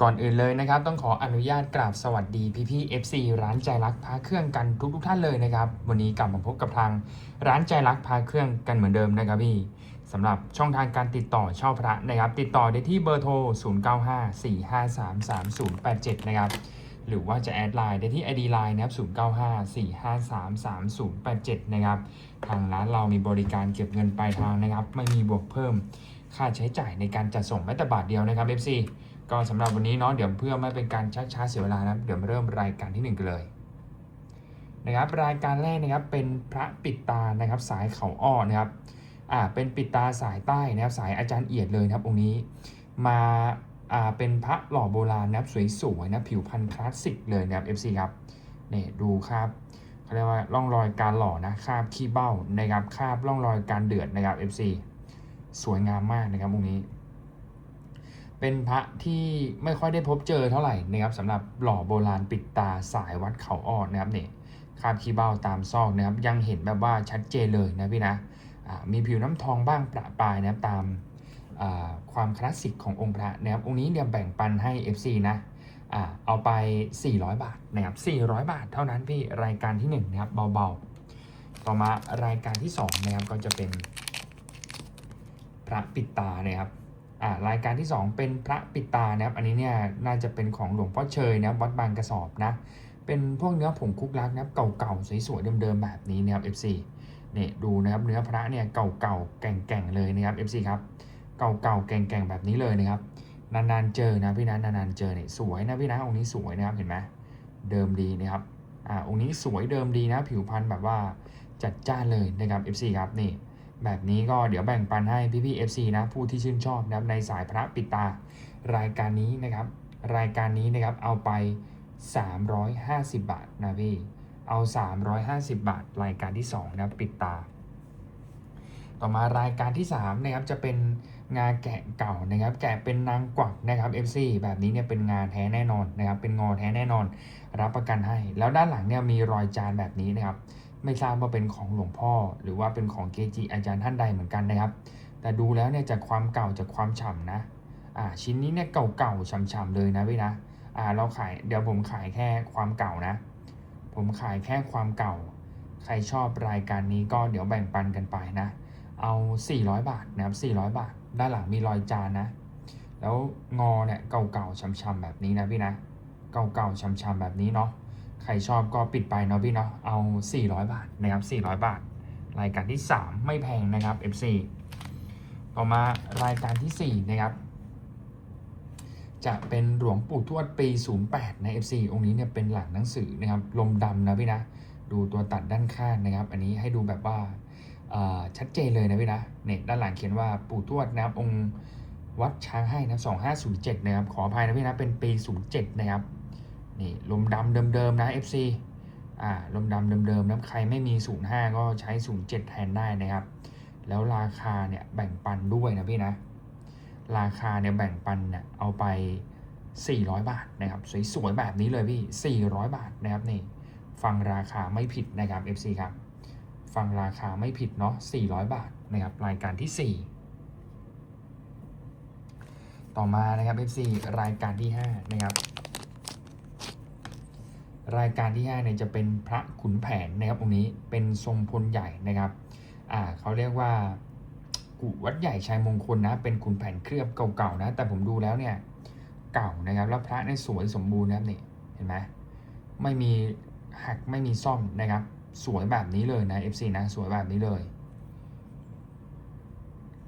ก่อนอื่นเลยนะครับ ต้องขออนุญาตกราบสวัสดีพี่พี่ๆ FC ร้านใจรักพาเครื่องกันทุกทุกๆท่านเลยนะครับ วันนี้กลับมาพบกับทางร้านใจรักพาเครื่องกันเหมือนเดิมนะครับพี่สำหรับช่องทางการติดต่อเช่าพระนะครับ ติดต่อได้ที่เบอร์โทร 0954533087 นะครับ หรือว่าจะแอดไลน์ได้ที่ ID Line นะครับ0954533087 นะครับ ทางร้านเรามีบริการเก็บเงินปลายทางนะครับ ไม่มีบวกเพิ่ม ค่าใช้จ่ายในการจัดส่งแม้แต่บาทเดียวนะครับ FC ก็สำหรับวันนี้เนาะเดี๋ยวเพื่อไม่เป็นการชักช้าเสียเวลานะเดี๋ยวมาเริ่มรายการที่หนึ่งกันเลยนะครับรายการแรกนะครับเป็นพระปิดตานะครับสายเขาอ้อนะครับอ่าเป็นปิดตาสายใต้นะครับสายอาจารย์เอียดเลยนะครับองค์นี้มาอ่าเป็นพระหล่อโบราณนะครับสวยๆนะผิวพรรณคลาสสิกเลยนะครับ FC ครับนี่ดูครับเขาเรียกว่าร่องรอยการหล่อนะคราบขี้เบ้านะครับคราบร่องรอยการเดือดนะครับ FC สวยงามมากนะครับองค์นี้ เป็นพระที่ไม่ค่อยได้พบเจอเท่าไหร่นะครับสำหรับหล่อโบราณปิดตาสายวัดเขาอ้อนะครับเนี่ยคาบขี้เบ้าตามซอกนะครับยังเห็นแบบว่าชัดเจนเลยนะพี่นะมีผิวน้ำทองบ้างประปรายนะครับตามความคลาสสิกขององค์พระนะครับองค์นี้เนี่ยวแบ่งปันให้ FC นะอเอาไป 400 บาทนะครับ400 บาทเท่านั้นพี่รายการที่1นะครับเบาๆ ต่อมารายการที่2นะครับก็จะเป็นพระปิดตานะครับ รายการที่ 2 เป็นพระปิตานะครับ อันนี้เนี่ยน่าจะเป็นของหลวงพ่อเชยนะวัดบางกระสอบนะ เป็นพวกเนื้อผงคุกลักนะครับเก่าๆสวยๆเดิมๆแบบนี้นะครับ FC เนี่ยดูนะครับเนื้อพระเนี่ยเก่าๆแก่งๆเลยนะครับ FC ครับเก่าๆแก่งๆแบบนี้เลยนะครับ นานๆเจอนะพี่นะนานๆเจอเนี่ยสวยนะพี่นะองค์นี้สวยนะครับเห็นไหมเดิมดีนะครับอ่าองค์นี้สวยเดิมดีนะผิวพรรณแบบว่าจัดจ้านเลยนะครับ FC ครับนี่ แบบนี้ก็เดี๋ยวแบ่งปันให้พี่ๆ FC นะผู้ที่ชื่นชอบนะครับในสายพระปิดตารายการนี้นะครับ รายการนี้นะครับเอาไป 350 บาทนะพี่เอา 350 บาท รายการที่2นะปิดตา ต่อมารายการที่3นะครับจะเป็นงานแกะเก่านะครับ แกะเป็นนางกวักนะครับ FC แบบนี้เนี่ยเป็นงานแท้แน่นอนนะครับ เป็นงอแท้แน่นอน รับประกันให้ แล้วด้านหลังเนี่ยมีรอยจานแบบนี้นะครับ ไม่ทราบว่าเป็นของหลวงพ่อ หรือว่าเป็นของเกจิอาจารย์ท่านใดเหมือนกันนะครับ แต่ดูแล้วเนี่ยจากความเก่าจากความฉ่ำนะอ่าชิ้นนี้เนี่ยเก่าๆฉ่ำๆเลยนะพี่นะอ่าเราขายเดี๋ยวผมขายแค่ความเก่านะ ผมขายแค่ความเก่า ใครชอบรายการนี้ก็เดี๋ยวแบ่งปันกันไปนะ เอา 400 บาทนะครับ400 บาท ด้านหลังมีรอยจานนะ แล้วงอเนี่ยเก่าๆช้ำๆแบบนี้นะพี่นะ เก่าๆช้ำๆแบบนี้เนาะ ใครชอบก็ปิดไปเนาะพี่เนาะเอา 400 บาทนะครับ400 บาท รายการที่ 3 ไม่แพงนะครับ FC ต่อมารายการทีสี่ 4 นะครับ จะเป็นหลวงปู่ทวดปี 08 ใน FC องค์นี้เนี่ยเป็นหลังหนังสือนะครับลมดำนะพี่นะ ดูตัวตัดด้านข้างนะครับ อันนี้ให้ดูแบบว่าชัดเจนเลยนะพี่นะเนี่ยด้านหลังเขียนว่าปู่ทวดนะครับองค์วัดช้างให้นะ2507 นะครับ ขออภัยนะพี่นะเป็นปี 07 นะครับ นี่ลมดำเดิมๆนะ FC อ่าลมดำเดิมๆนะใครไม่มี 05 ก็ใช้ 07 แทนได้นะครับ แล้วราคาเนี่ยแบ่งปันด้วยนะพี่นะ ราคาเนี่ยแบ่งปันเนี่ยเอาไป 400 บาทนะครับสวยๆแบบนี้เลยพี่ 400 บาทนะครับนี่ฟังราคาไม่ผิดนะครับ FC ครับ ฟังราคาไม่ผิดเนาะ 400 บาทนะครับรายการที่ 4 ต่อมานะครับ FC รายการที่ 5 นะครับ รายการที่5เนี่ยจะเป็นพระขุนแผนนะครับตรงนี้เป็นทรงพลใหญ่นะครับอ่าเขาเรียกว่ากุวัดใหญ่ชัยมงคลนะ เป็นขุนแผนเคลือบเก่าๆนะ แต่ผมดูแล้วเนี่ยเก่านะครับ แล้วพระเนี่ยสวยสมบูรณ์นะครับนี่เห็นไหมไม่มีหักไม่มีซ่อมนะครับ สวยแบบนี้เลยนะ FC นะสวยแบบนี้เลย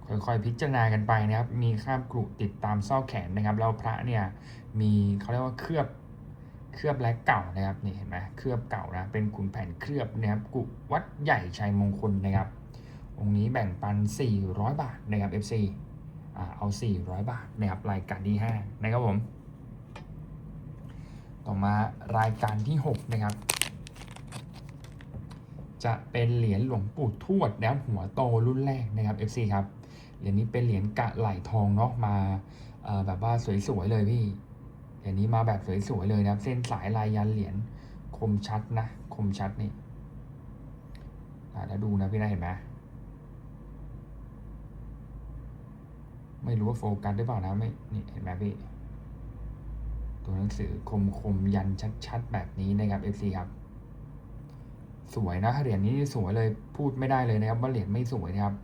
ค่อยๆพิจารณากันไปนะครับ มีข้ามกรุติดตามซอกแขนนะครับแล้วพระเนี่ยมีเขาเรียกว่าเคลือบ เคลือบและเก่านะครับนี่เห็นไหมเคลือบเก่านะเป็นขุนแผนเคลือบนะครับกุวัดใหญ่ชัยมงคลนะครับ องค์นี้แบ่งปัน 400 บาทนะครับ FC อ่าเอา 400 บาทนะครับรายการที่ 5 นะครับผม ต่อมารายการที่ 6 นะครับ จะเป็นเหรียญหลวงปู่ทวดนะครับหัวโตรุ่นแรกนะครับ FC ครับเหรียญนี้เป็นเหรียญกะไหลทองเนาะมาแบบว่าสวยๆเลยพี่ เหรียญนี้มาแบบสวยๆเลยนะครับ เส้นสายลายยันเหรียญคมชัดนะคมชัดนี่แล้วดูนะพี่นะเห็นไหมไม่รู้ว่าโฟกัสหรือเปล่านะไม่นี่เห็นไหมพี่ตัวหนังสือคมคมยันชัดๆ แบบนี้นะครับ FC ครับ สวยนะเหรียญนี้สวยเลยพูดไม่ได้เลยนะครับ ว่าเหรียญไม่สวยนะครับ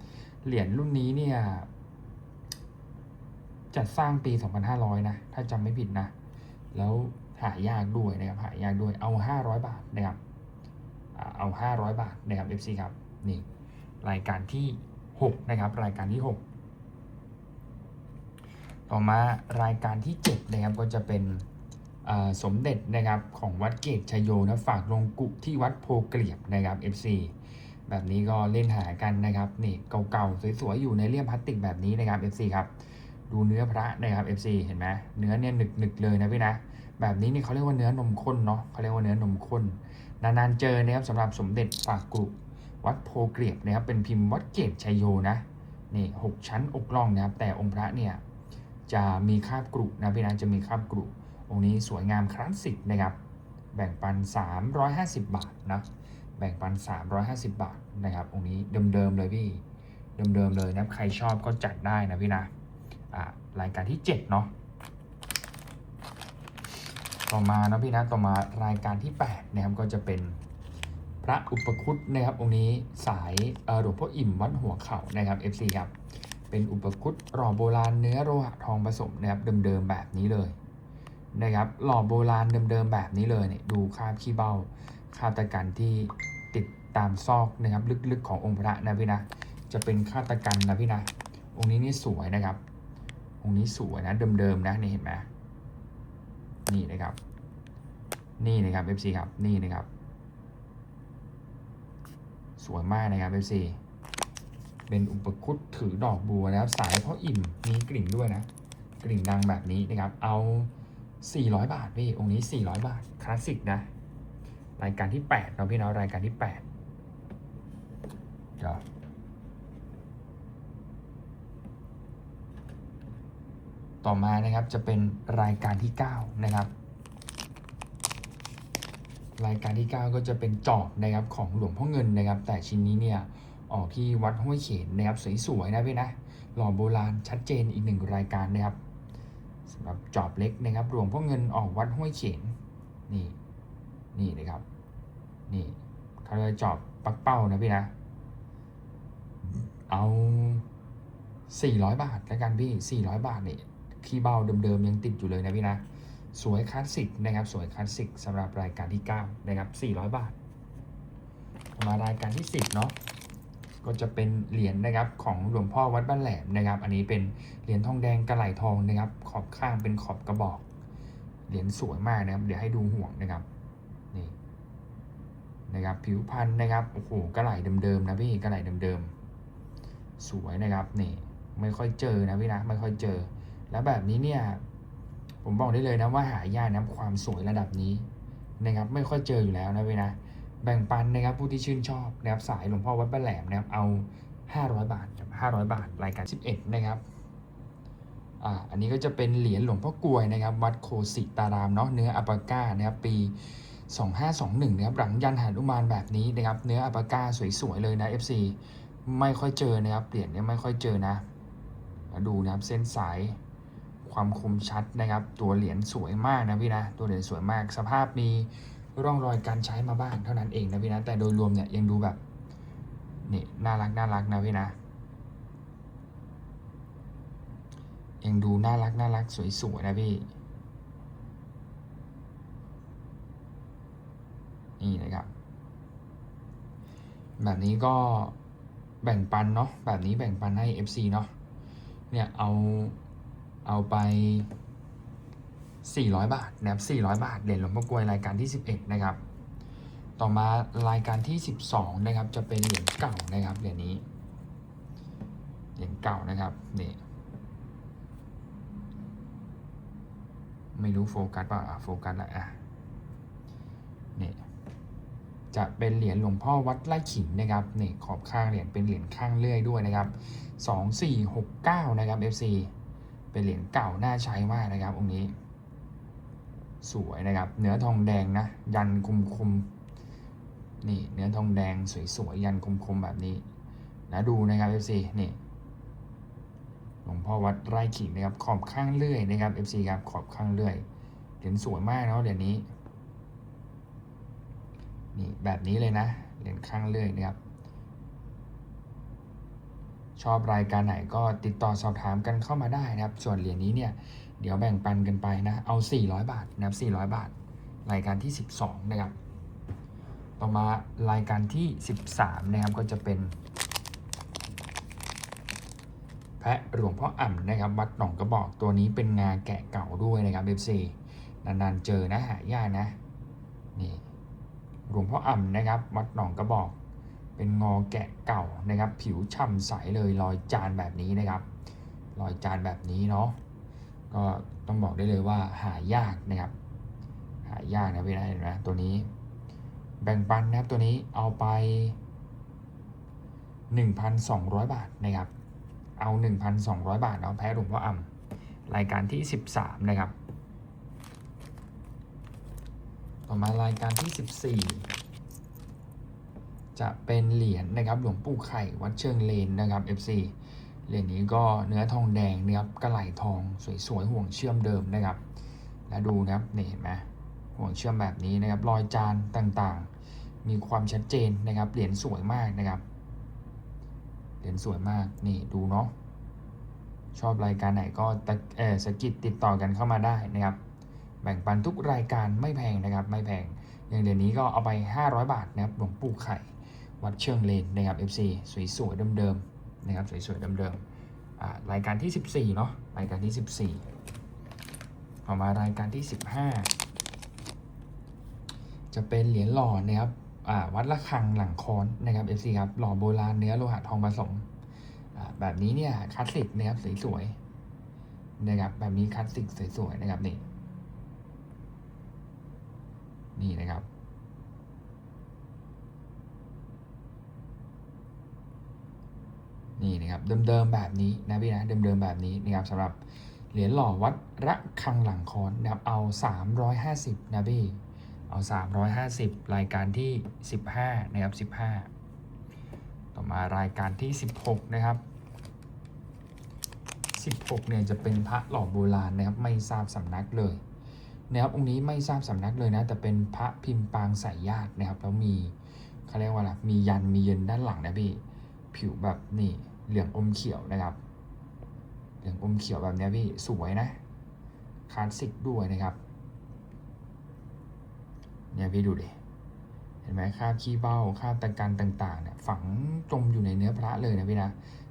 เหรียญรุ่นนี้เนี่ย จัดสร้างปี 2500 นะ ถ้าจำไม่ผิดนะ แล้วหายากด้วยนะครับหายากด้วยเอา 500 บาทนะครับอ่าเอา 500 บาทนะครับ FC ครับนี่รายการที่ 6 นะครับ รายการที่ 6 ต่อมารายการที่ 7 นะครับก็จะเป็นสมเด็จนะครับของวัดเกตชโยนะฝากลงกุที่วัดโพเกลียบนะครับ FC แบบนี้ก็เล่นหากันนะครับนี่เก่าๆสวยๆอยู่ในเลี่ยมพลาสติกแบบนี้นะครับ FC ครับ ดูเนื้อพระนะครับ FC เห็นไหมเนื้อเนี่ยหนึกๆเลยนะพี่นะ แบบนี้นี่เขาเรียกว่าเนื้อนมข้นเนาะเขาเรียกว่าเนื้อนมข้น นานๆเจอนะครับสำหรับสมเด็จฝากกรุวัดโพเกลียบนะครับ เป็นพิมพ์วัดเกตชัยโยนะนี่หกชั้นอกล่องนะครับ แต่องค์พระเนี่ยจะมีคาบกรุนะพี่นะจะมีคาบกรุองค์นี้สวยงามคลาสสิกนะครับ แบ่งปัน 350 บาทนะแบ่งปัน 350 บาทนะครับองค์นี้เดิมๆเลยพี่เดิมๆเลยนะใครชอบก็จัดได้นะพี่นะ รายการที่7เนาะต่อมานะพี่นะต่อมารายการที่8นะครับก็จะเป็นพระอุปคุตนะครับองค์นี้สายหลวงพ่ออิ่มวัดหัวเข่านะครับ FC ครับเป็นอุปคุตหล่อโบราณเนื้อโลหะทองผสมนะครับเดิมๆแบบนี้เลยนะครับหล่อโบราณเดิมๆแบบนี้เลยเนี่ยดูคาบขี้เบ้าคาตะกันที่ติดตามซอกนะครับลึกๆขององค์พระนะพี่นะจะเป็นคาตะกันนะพี่นะองค์นี้นี่สวยนะครับ องค์นี้สวยนะเดิมๆนะนี่เห็นไหมนี่นะครับ นี่นะครับ FC ครับนี่นะครับ สวยมากนะครับ FC เป็นอุปคุตถือดอกบัวนะครับ สายเพราะอิ่มมีกลิ่นด้วยนะ กลิ่นดังแบบนี้นะครับ เอา 400 บาทพี่องค์นี้ 400 บาทคลาสสิกนะ รายการที่8เราพี่เนาะรายการที่8เดี๋ยว ต่อมานะครับจะเป็นรายการที่ 9 นะครับ รายการที่ 9 ก็จะเป็นจอบนะครับของหลวงพ่อเงินนะครับ แต่ชิ้นนี้เนี่ยออกที่วัดห้วยเขนนะครับสวยๆนะพี่นะหล่อโบราณชัดเจนอีกหนึ่งรายการนะครับสำหรับจอบเล็กนะครับหลวงพ่อเงินออกวัดห้วยเขนนี่นี่นะครับนี่เขาเรียกจอบปักเป้านะพี่นะ เอา 400 บาทแล้วกันพี่400 บาทนี่ ยขี้เบ้าเดิมๆยังติดอยู่เลยนะพี่นะ สวยคลาสสิกนะครับ สวยคลาสสิกสำหรับรายการที่ 9 นะครับ 400 บาท มารายการที่ 10 เนาะก็จะเป็นเหรียญนะครับของหลวงพ่อวัดบ้านแหลมนะครับ อันนี้เป็นเหรียญทองแดงกระไหลทองนะครับ ขอบข้างเป็นขอบกระบอก เหรียญสวยมากนะครับ เดี๋ยวให้ดูห่วงนะครับนี่นะครับ ผิวพันธุ์นะครับโอ้โหกระไหลเดิมๆนะพี่กระไหลเดิมๆสวยนะครับนี่ไม่ค่อยเจอนะพี่นะไม่ค่อยเจอ แล้วแบบนี้เนี่ย ผมบอกได้เลยนะว่าหายากนะความสวยระดับนี้นะครับ ไม่ค่อยเจออยู่แล้วนะพี่นะแบ่งปันนะครับผู้ที่ชื่นชอบนะครับสายหลวงพ่อวัดบ้านแหลมนะครับเอา 500 บาทครับ500 บาท รายการ 11 นะครับอ่าอันนี้ก็จะเป็นเหรียญหลวงพ่อกลวยนะครับ วัดโคสิตารามเนาะเนื้ออัปปาก้านะครับปี 2521นะครับหลังยันหานุมานแบบนี้นะครับ เนื้ออัปปาก้าสวยๆเลยนะ FC ไม่ค่อยเจอนะครับเหรียญเนี่ยไม่ค่อยเจอนะมาดูนะครับเส้นสาย ความคมชัดนะครับ ตัวเหรียญสวยมากนะพี่นะ ตัวเหรียญสวยมาก สภาพมีร่องรอยการใช้มาบ้างเท่านั้นเองนะพี่นะ แต่โดยรวมเนี่ยยังดูแบบนี่น่ารักน่ารักนะพี่นะ ยังดูน่ารักน่ารักสวยๆนะพี่ นี่นะครับ แบบนี้ก็แบ่งปันเนาะ แบบนี้แบ่งปันให้ FC เนาะ เนี่ยเอา เอาไป 400 บาทนะครับ400 บาทเหรียญหลวงพ่อกลวยรายการที่ 11 นะครับ ต่อมารายการที่ 12 นะครับ จะเป็นเหรียญเก่านะครับเหรียญนี้ เหรียญเก่านะครับนี่ไม่รู้โฟกัสป่ะอะโฟกัสละอะนี่จะเป็นเหรียญหลวงพ่อวัดไร่ขิงนะครับนี่ขอบข้างเหรียญเป็นเหรียญข้างเลื่อยด้วยนะครับ 2469 นะครับ FC เป็นเหรียญเก่าน่าใช้มากนะครับองค์นี้ สวยนะครับ เนื้อทองแดงนะ ยันคมคมๆนี่เนื้อทองแดงสวยๆยันคมคมๆแบบนี้นะดูนะครับ FC นี่หลวงพ่อวัดไร่ขิงนะครับขอบข้างเลื่อยนะครับ FC ครับขอบข้างเลื่อยเหรียญสวยมากเนาะเหรียญนี้นี่แบบนี้เลยนะเหรียญข้างเลื่อยนะครับ ชอบรายการไหนก็ติดต่อสอบถามกันเข้ามาได้นะครับ ส่วนเหรียญนี้เนี่ยเดี๋ยวแบ่งปันกันไปนะ เอา 400 บาทนะครับ400 บาท รายการที่ 12 นะครับ ต่อมารายการที่ 13 นะครับก็จะเป็น แพะหลวงพ่ออ่ำนะครับ วัดหนองกระบอกตัวนี้เป็นงาแกะเก่าด้วยนะครับ FC นานๆเจอนะหายากนะนี่หลวงพ่ออ่ำนะครับ วัดหนองกระบอก เป็นงอแกะเก่านะครับ ผิวฉ่ำใสเลยรอยจานแบบนี้นะครับ รอยจานแบบนี้เนาะก็ต้องบอกได้เลยว่าหายากนะครับ หายากนะพี่นะเห็นไหมตัวนี้ แบ่งปันนะครับตัวนี้เอาไป 1,200 บาทนะครับ เอา 1,200 บาทเอาแพ้หลวงพ่ออ่ำรายการที่ 13 นะครับ ต่อมารายการที่ 14 จะเป็นเหรียญนะครับหลวงปู่ไข่วัดเชิงเลนนะครับ FC เหรียญนี้ก็เนื้อทองแดงนะครับกระไหลทองสวยๆห่วงเชื่อมเดิมนะครับ แล้วดูนะครับนี่เห็นไหมห่วงเชื่อมแบบนี้นะครับรอยจานต่างๆ มีความชัดเจนนะครับเหรียญสวยมากนะครับเหรียญสวยมากนี่ดูเนาะชอบรายการไหนก็ตะเออสกิดติดต่อกันเข้ามาได้นะครับ แบ่งปันทุกรายการไม่แพงนะครับ ไม่แพงอย่างเดือนนี้ก็เอาไป 500 บาทนะครับหลวงปู่ไข่ วัดเชิงเลนนะครับ FC สวยๆเดิมๆนะครับสวยๆเดิมๆรายการที่ 14เนาะรายการที่ 14ต่อมารายการที่ 15 จะเป็นเหรียญหล่อนะครับวัดละคังหลังค้อนนะครับ FC ครับหล่อโบราณเนื้อโลหะทองผสมแบบนี้เนี่ยคลาสสิกนะครับสวยๆนะครับแบบนี้คลาสสิกสวยๆนะครับนี่นี่นะครับ นี่นะครับเดิมๆแบบนี้นะพี่นะเดิมๆแบบนี้นะครับสำหรับเหรียญหล่อวัดระคังหลังคอนนะครับเอา 350 นะพี่เอา 350 รายการที่ 15 นะครับ 15 ต่อมารายการที่ 16 นะครับ 16 เนี่ยจะเป็นพระหล่อโบราณนะครับไม่ทราบสำนักเลยนะครับองค์นี้ไม่ทราบสำนักเลยนะ แต่เป็นพระพิมพ์ปางสายญาตินะครับ แล้วมีเขาเรียกว่าอะไรมียันมีเย็นด้านหลังนะพี่ ผิวแบบนี่ เหลืองอมเขียวนะครับ เหลืองอมเขียวแบบนี้พี่สวยนะคลาสสิกด้วยนะครับ เนี่ยพี่ดูดิ เห็นไหมคราบขี้เบ้าคราบตะการต่างๆเนี่ยฝังจมอยู่ในเนื้อพระเลยนะพี่นะ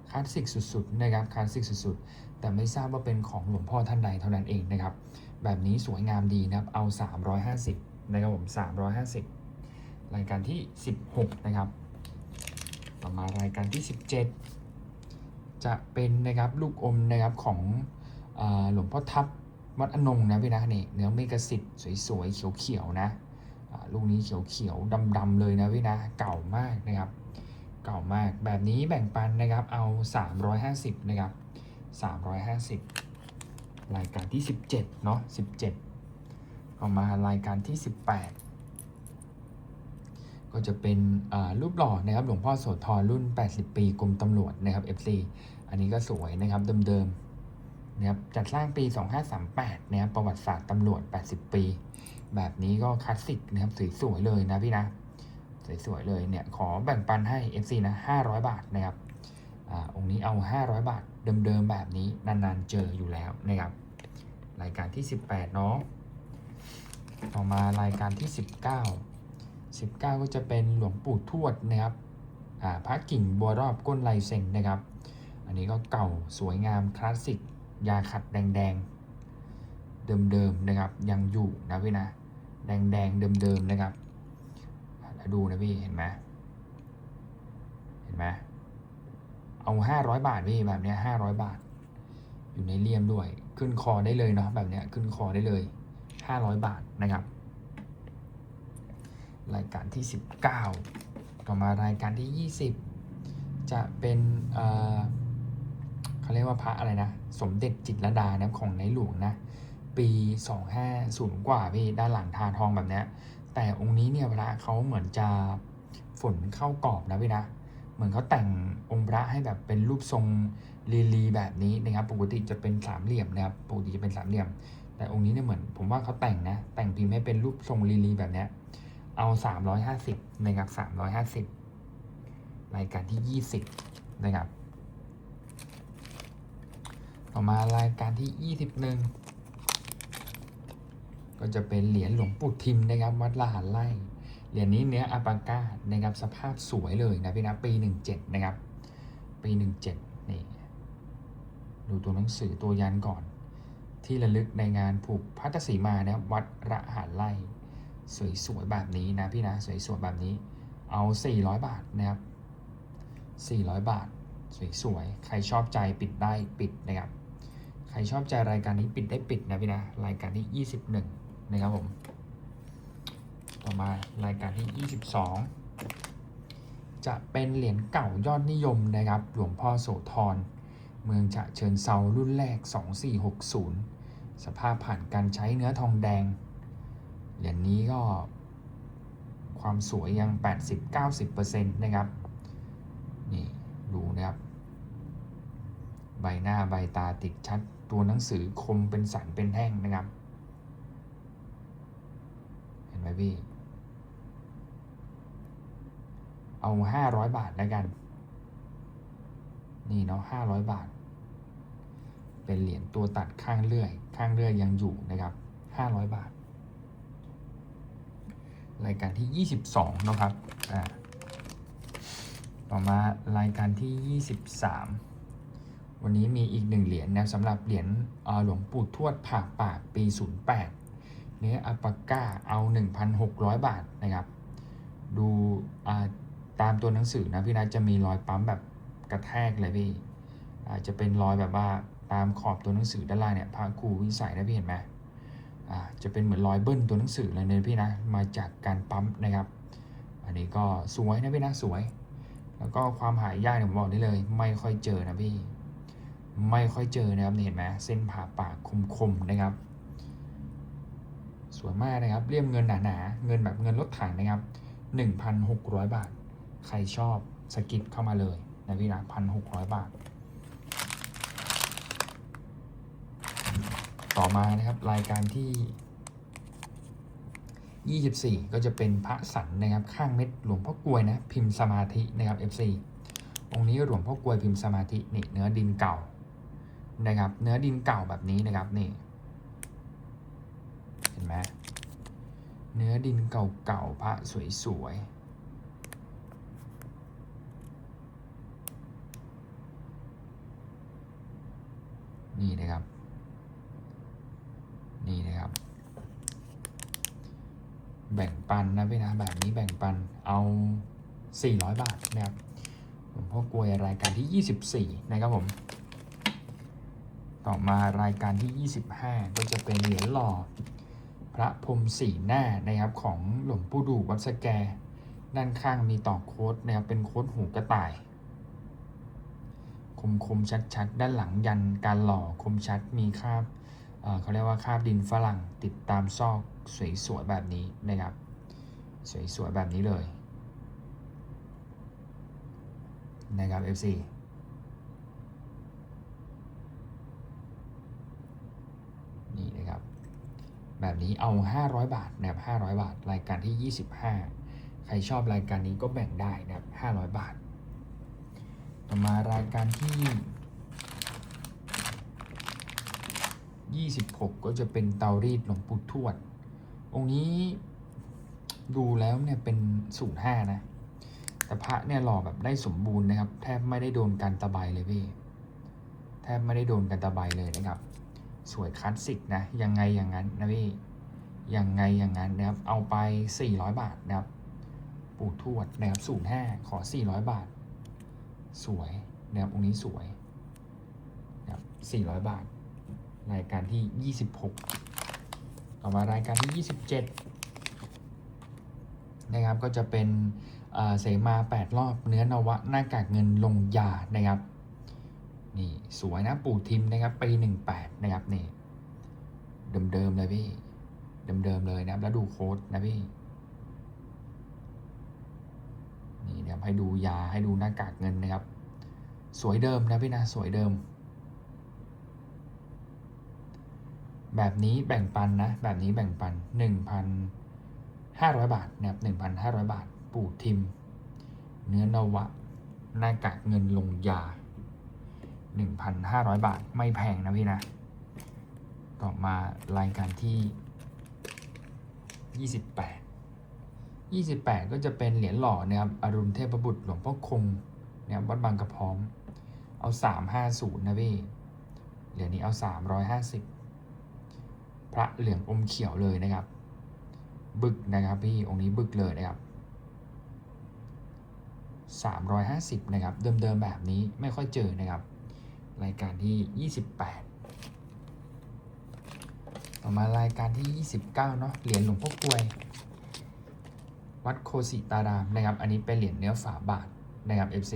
คลาสสิกสุดๆนะครับคลาสสิกสุดๆ แต่ไม่ทราบว่าเป็นของหลวงพ่อท่านใดเท่านั้นเองนะครับ แบบนี้สวยงามดีนะครับ เอา 350 นะครับผม 350 รายการที่ 16 นะครับ ต่อมารายการที่ 17 จะเป็นนะครับลูกอมนะครับของอหลวงพ่อทับวัดอนงนะพี่นะนี่เนื้อเมกะสิทธิ์สวยๆเขียวๆนะลูกนี้เขียวๆดำๆเลยนะพี่นะเก่ามากนะครับ เก่ามากแบบนี้แบ่งปันนะครับเอา 350นะครับ350 รายการที่ 17เนาะ17 ออกมารายการที่ 18 ก็จะเป็นรูปหล่อนะครับหลวงพ่อโสธรรุ่น 80 ปีกรมตำรวจนะครับ FC อันนี้ก็สวยนะครับเดิมๆนะครับจัดสร้างปี 2538นะครับประวัติศาสตร์ตำรวจ 80 ปี แบบนี้ก็คลาสสิกนะครับสวยๆเลยนะพี่นะสวยๆเลยเนี่ยขอแบ่งปันให้ FC นะ 500 บาทนะครับอาองค์นี้เอา 500 บาทเดิมๆแบบนี้นานๆเจออยู่แล้วนะครับ รายการที่ 18 เนาะต่อมารายการที่ 19 19 ก็จะเป็นหลวงปู่ทวดนะครับพระกิ่งบัวรอบก้นลายเซ็งนะครับ อันนี้ก็เก่าสวยงามคลาสสิก ยาขัดแดงๆ เดิมๆนะครับ ยังอยู่นะพี่นะ แดงๆ เดิมๆนะครับอ่าแล้วดูนะพี่เห็นไหมเห็นไหมเอาห้าร้อยบาทพี่แบบเนี้ยห้าร้อยบาท อยู่ในเลี่ยมด้วย ขึ้นคอได้เลยเนาะแบบเนี้ยขึ้นคอได้เลยห้าร้อยบาทนะครับ รายการที่สิบเก้าต่อมารายการที่ยี่สิบจะเป็นเอ่อเขาเรียกว่าพระอะไรนะ สมเด็จจิตรลดานะของในหลวงนะ ปีสองห้าศูนย์กว่าพี่ด้านหลังทาทองแบบเนี้ยแต่องค์นี้เนี่ยพระเขาเหมือนจะฝนเข้ากรอบนะพี่นะเหมือนเขาแต่งองค์พระให้แบบเป็นรูปทรงลีลีแบบนี้นะครับ ปกติจะเป็นสามเหลี่ยมนะครับ ปกติจะเป็นสามเหลี่ยม แต่องค์นี้เนี่ยเหมือนผมว่าเขาแต่งนะ แต่งพิมพ์ให้เป็นรูปทรงลีลีแบบเนี้ย เอาสามร้อยห้าสิบนะครับสามร้อยห้าสิบรายการที่ยี่สิบนะครับ ต่อมารายการที่ยี่สิบหนึ่งก็จะเป็นเหรียญหลวงปู่ทิมนะครับ วัดละหันไล่เหรียญนี้เนื้ออัปปาก้านะครับสภาพสวยเลยนะพี่นะปีหนึ่งเจ็ดนะครับ ปีหนึ่งเจ็ดนี่ ดูตัวหนังสือตัวยันก่อน ที่ระลึกในงานผูกพัทธสีมานะครับวัดระหารไล่ สวยๆแบบนี้นะพี่นะสวยๆแบบนี้ เอา 400 บาทนะครับ 400 บาท สวยๆใครชอบใจปิดได้ปิดนะครับ ใครชอบใจรายการนี้ปิดได้ปิดนะพี่นะรายการที่ 21 นะครับผม ต่อมารายการที่ 22 จะเป็นเหรียญเก่ายอดนิยมนะครับ หลวงพ่อโสธรเมืองฉะเชิงเซารุ่นแรก 2460 สภาพผ่านการใช้เนื้อทองแดง เหรียญนี้ก็ความสวยยัง 80-90%นะครับ นี่ ดูนะครับ ใบหน้าใบตาติดชัด ตัวหนังสือคมเป็นสันเป็นแท่งนะครับ เห็นไหมพี่ เอา 500 บาทแล้วกัน นี่เนาะ500 บาท เป็นเหรียญตัวตัดข้างเลื่อย ข้างเลื่อยยังอยู่นะครับ 500 บาท รายการที่ 22นะครับอ่าต่อมารายการที่ 23 วันนี้มีอีกหนึ่งเหรียญนะสำหรับเหรียญหลวงปู่ทวดผ่าปากปี 08 เนื้ออัปปาก้าเอา 1,600 บาทนะครับ ดูตามตัวหนังสือนะพี่นะจะมีรอยปั๊มแบบกระแทกเลยพี่อาจจะเป็นรอยแบบว่าตามขอบตัวหนังสือด้านล่างเนี่ยพระครูวิสัยนะพี่เห็นไหม จะเป็นเหมือนรอยเบิ้ลตัวหนังสือเลยนะพี่นะ มาจากการปั๊มนะครับ อันนี้ก็สวยนะพี่นะสวย แล้วก็ความหายยากเนี่ยผมบอกได้เลย ไม่ค่อยเจอนะพี่ ไม่ค่อยเจอนะครับเห็นไหมเส้นผ่าปากคมๆนะครับ สวยมากนะครับเรียมเงินหนาๆเงินแบบเงินรถถังนะครับ 1,600 บาท ใครชอบสกิปเข้ามาเลยนะพี่นะ1,600 บาท ต่อมานะครับรายการที่ 24 ก็จะเป็นพระสันนะครับข้างเม็ดหลวงพ่อกลวยนะพิมพ์สมาธินะครับ FC องค์นี้หลวงพ่อกลวยพิมพ์สมาธินี่เนื้อดินเก่านะครับ เนื้อดินเก่าแบบนี้นะครับนี่เห็นไหมเนื้อดินเก่าๆพระสวยๆนี่นะครับ นี่นะครับ แบ่งปันนะพี่นะแบบนี้แบ่งปันเอา 400 บาทนะครับหลวงพ่อกลวยรายการที่ 24 นะครับผม ต่อมารายการที่ 25 ก็จะเป็นเหรียญหล่อพระพรมสีหน้านะครับของหลวงปู่ดูวัดสแก ด้านข้างมีต่อโค้ดนะครับเป็นโค้ดหูกระต่าย คมคมชัดชัดด้านหลังยันการหล่อคมชัดมีคราบเอ่อเขาเรียกว่าคราบดินฝรั่งติดตามซอก สวยๆแบบนี้นะครับ สวยๆแบบนี้เลยนะครับ FC นี่นะครับ แบบนี้เอา 500 บาทนะครับ500 บาท รายการที่ 25 ใครชอบรายการนี้ก็แบ่งได้นะครับ500 บาท ต่อมารายการที่ 26 ก็จะเป็นเตารีดหลวงปู่ทวด องค์นี้ดูแล้วเนี่ยเป็น05นะ แต่พระเนี่ยหล่อแบบได้สมบูรณ์นะครับ แทบไม่ได้โดนการตะไบเลยพี่ แทบไม่ได้โดนกันตะไบเลยนะครับ สวยคลาสสิกนะ ยังไงอย่างนั้นนะพี่ ยังไงอย่างนั้นนะครับ เอาไป 400 บาทนะครับ ปู่ทวดนะครับ05ขอ 400 บาท สวยนะครับองค์นี้สวยนะครับ400 บาท รายการที่ 26 ต่อมารายการที่ 27 นะครับ ก็จะเป็นเสมา 8 รอบเนื้อนวะหน้ากากเงินลงยานะครับนี่สวยนะปู่ทิมนะครับปี 18 นะครับนี่เดิมๆเลยพี่เดิมๆเลยนะครับแล้วดูโค้ดนะพี่นี่นะครับให้ดูยาให้ดูหน้ากากเงินนะครับ สวยเดิมนะพี่นะสวยเดิม แบบนี้แบ่งปันนะ แบบนี้แบ่งปันหนึ่งพันห้าร้อยบาทนะครับหนึ่งพันห้าร้อยบาท ปู่ทิม เนื้อนวะ หน้ากากเงินลงยาหนึ่งพันห้าร้อยบาท ไม่แพงนะพี่นะ ต่อมารายการที่ยี่สิบแปดยี่สิบแปดก็จะเป็นเหรียญหล่อนะครับอรุณเทพบุตรหลวงพ่อคงนะครับวัดบางกระพร้อม เอาสามห้าศูนย์นะพี่ เหรียญนี้เอาสาม ร้อยห้าสิบพระเหลืองอมเขียวเลยนะครับ บึกนะครับพี่องค์นี้บึกเลยนะครับ350 นะครับ เดิมๆแบบนี้ไม่ค่อยเจอนะครับ รายการที่ 28 ต่อมารายการที่ 29 เนาะเหรียญหลวงพ่อกลวย วัดโคสิตารามนะครับ อันนี้เป็นเหรียญเนื้อฝาบาทนะครับ FC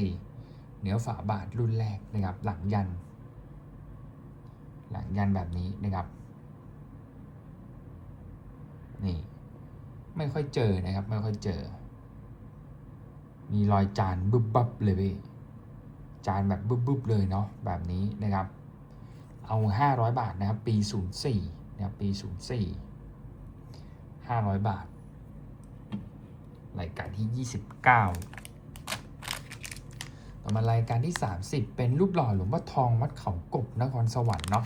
เนื้อฝาบาทรุ่นแรกนะครับ หลังยัน หลังยันแบบนี้นะครับ นี่ ไม่ค่อยเจอนะครับ ไม่ค่อยเจอ มีรอยจานบึบบับเลยพี่จานแบบบึบบึบเลยเนาะแบบนี้นะครับ เอา 500 บาทนะครับ ปี 04นะครับปี 04 500 บาท รายการที่ 29ต่อมารายการที่ 30 เป็นรูปหล่อหลวงพ่อทองวัดเขากบนครสวรรค์เนาะ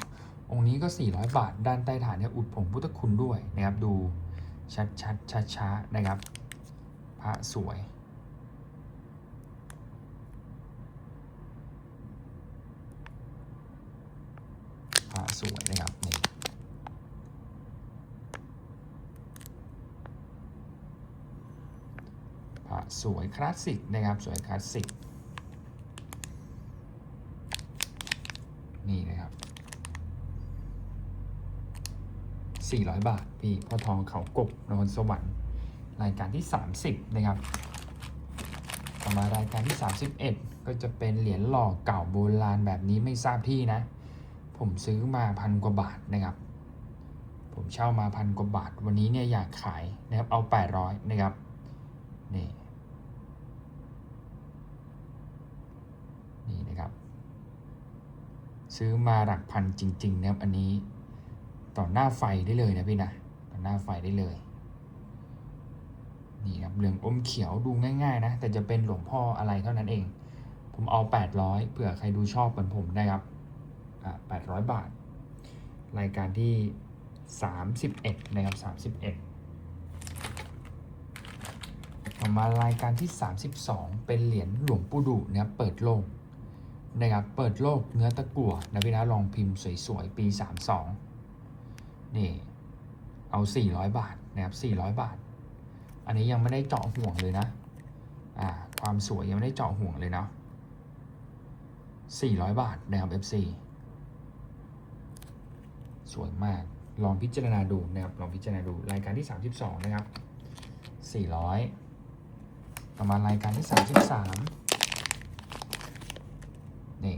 องค์นี้ก็ 400 บาท ด้านใต้ฐานเนี่ยอุดผงพุทธคุณด้วยนะครับดู ชัดชัดช้าช้าๆนะครับ พระสวย พระสวยนะครับนี่พระสวยคลาสสิกนะครับ สวยคลาสสิก นี่นะครับ 400 บาทพี่พ่อทองเขากบนครสวรรค์รายการที่ 30 นะครับต่อมารายการที่ 31 ก็จะเป็นเหรียญหล่อเก่าโบราณแบบนี้ไม่ทราบที่นะ ผมซื้อมาพันกว่าบาทนะครับ ผมเช่ามาพันกว่าบาท วันนี้เนี่ยอยากขายนะครับเอา 800 นะครับนี่นี่นะครับ ซื้อมาหลักพันจริงๆนะครับอันนี้ ต่อหน้าไฟได้เลยนะพี่นะต่อหน้าไฟได้เลยนี่ครับเหลืองอมเขียวดูง่ายๆนะ แต่จะเป็นหลวงพ่ออะไรเท่านั้นเอง ผมเอา 800เผื่อใครดูชอบเหมือนผมนะครับอ่า800 บาท รายการที่ 31 นะครับ 31 ต่อมารายการที่ 32 เป็นเหรียญหลวงปู่ดุนะครับเปิดโลกนะครับเปิดโลกเนื้อตะกั่วนะพี่นะลองพิมพ์สวยๆ ปี 32 นี่ เอา 400 บาทนะครับ400 บาท อันนี้ยังไม่ได้เจาะห่วงเลยนะอ่าความสวยยังไม่ได้เจาะห่วงเลยเนาะ400 บาทนะครับ FC สวยมาก ลองพิจารณาดูนะครับ ลองพิจารณาดู รายการที่ 32 นะครับ 400ต่อมารายการที่ 33 นี่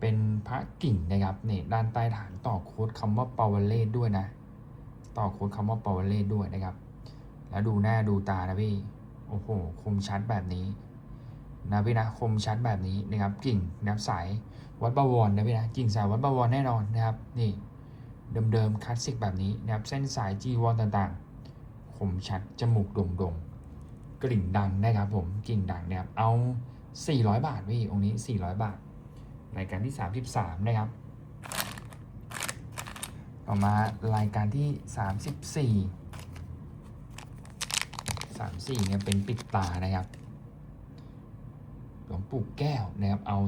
เป็นพระกิ่งนะครับนี่ด้านใต้ฐานต่อโค้ดคำว่าปาวเลตด้วยนะ ต่อโค้ดคำว่าปาวเลตด้วยนะครับ แล้วดูหน้าดูตานะพี่โอ้โหคมชัดแบบนี้นะพี่นะคมชัดแบบนี้นะครับ กิ่งนะครับสายวัดบวรนะพี่นะกิ่งสายวัดบวรแน่นอนนะครับ นี่เดิมๆคลาสสิกแบบนี้นะครับเส้นสายจีวรต่างๆ คมชัดจมูกโด่งๆกลิ่งดังนะครับผมกิ่งดังนะครับเอา 400 บาทพี่องค์นี้ 400 บาท รายการที่ 33 นะครับ ต่อมารายการที่ 34 34เนี่ยเป็นปิดตานะครับ หลวงปู่แก้วนะครับ เอา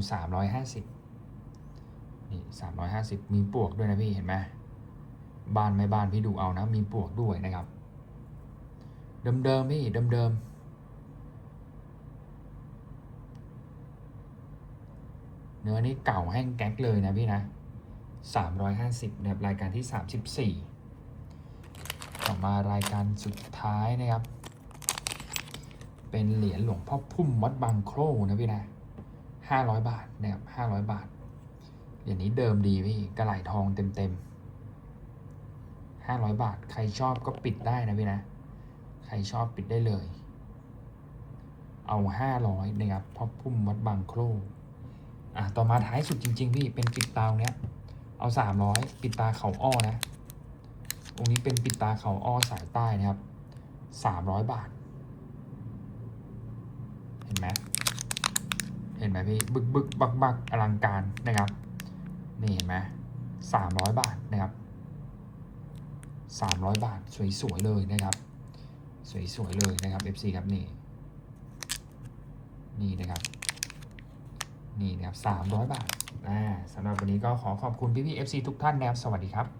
350 นี่ 350 มีปวกด้วยนะพี่ เห็นไหมบ้านไม่บ้านพี่ดูเอานะ มีปวกด้วยนะครับ เดิมๆพี่เดิมๆ เนื้อนี่เก่าแห้งแก๊กเลยนะพี่นะ 350นะครับรายการที่ 34 ต่อมารายการสุดท้ายนะครับ เป็นเหรียญหลวงพ่อพุ่มวัดบางโครนะพี่นะ500 บาทนะครับ500 บาท เหรียญนี้เดิมดีพี่กระไหลทองเต็มๆ500 บาท ใครชอบก็ปิดได้นะพี่นะ ใครชอบปิดได้เลย เอา 500นะครับพ่อพุ่มวัดบางโคร อะต่อมาท้ายสุดจริง ๆ พี่ เป็นปิดตาเนี้ย เอาสามร้อยปิดตาเขาอ้อนะองค์นี้เป็นปิดตาเขาอ้อสายใต้นะครับสามร้อยบาท เห็นไหมเห็นไหมพี่บึกบึกบักบักอลังการนะครับ นี่เห็นไหมสามร้อยบาทนะครับสามร้อยบาทสวยๆเลยนะครับ สวยๆเลยนะครับ FC ครับนี่นี่นะครับ นี่นะครับสามร้อยบาทนะสำหรับวันนี้ก็ขอขอบคุณพี่ๆ FC ทุกท่านนะครับ สวัสดีครับ